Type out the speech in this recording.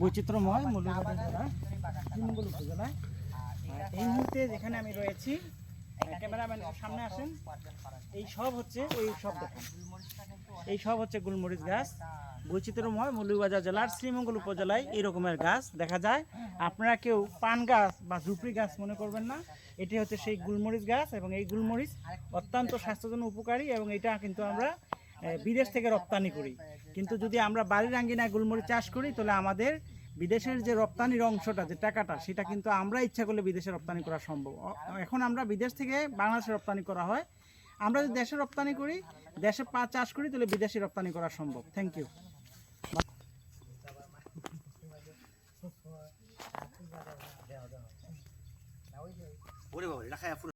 বৈচিত্র্যময় এই মুহূর্তে যেখানে আমি রয়েছি ক্যামেরাম্যান, সামনে আসেন। এই সব হচ্ছে ওই সব এই সব হচ্ছে গুলমরিচ গাছ। বৈচিত্র্যময় মৌলভীবাজার জেলার শ্রীমঙ্গল উপজেলায় এই রকমের গাছ দেখা যায়। আপনারা কেউ পান গাছ বা ঝুপড়ি গাছ মনে করবেন না। এটি হচ্ছে সেই গুলমরিচ গাছ এবং এই গুলমরিচ অত্যন্ত স্বাস্থ্যের জন্য উপকারী এবং এটা কিন্তু আমরা বিদেশ থেকে রপ্তানি করি। কিন্তু যদি আমরা বাড়ির আঙ্গিনায় গুলমরিচ চাষ করি, তাহলে আমাদের বিদেশের যে রপ্তানির অংশটা, যে টাকাটা, সেটা কিন্তু আমরা ইচ্ছা করলে বিদেশে রপ্তানি করা সম্ভব। এখন আমরা বিদেশ থেকে বাংলাদেশে রপ্তানি করা হয়। আমরা যদি দেশে রপ্তানি করি, দেশে পা চাষ করি, তাহলে বিদেশে রপ্তানি করা সম্ভব। Thank you